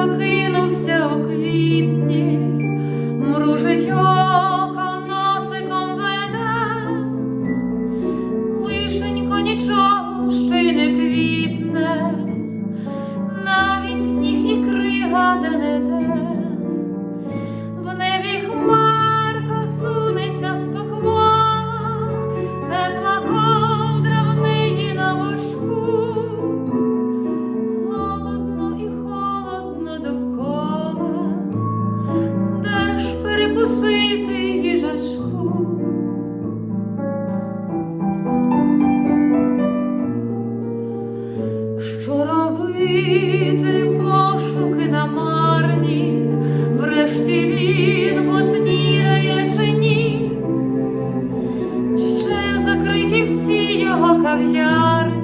прокинувся у квітні, мружить око носиком веде, лишенько нічого ще й не квітне, навіть сніг і крига де не те. Пошуки на марні, врешті він посміряє чи ні, ще закриті всі його кав'ярні.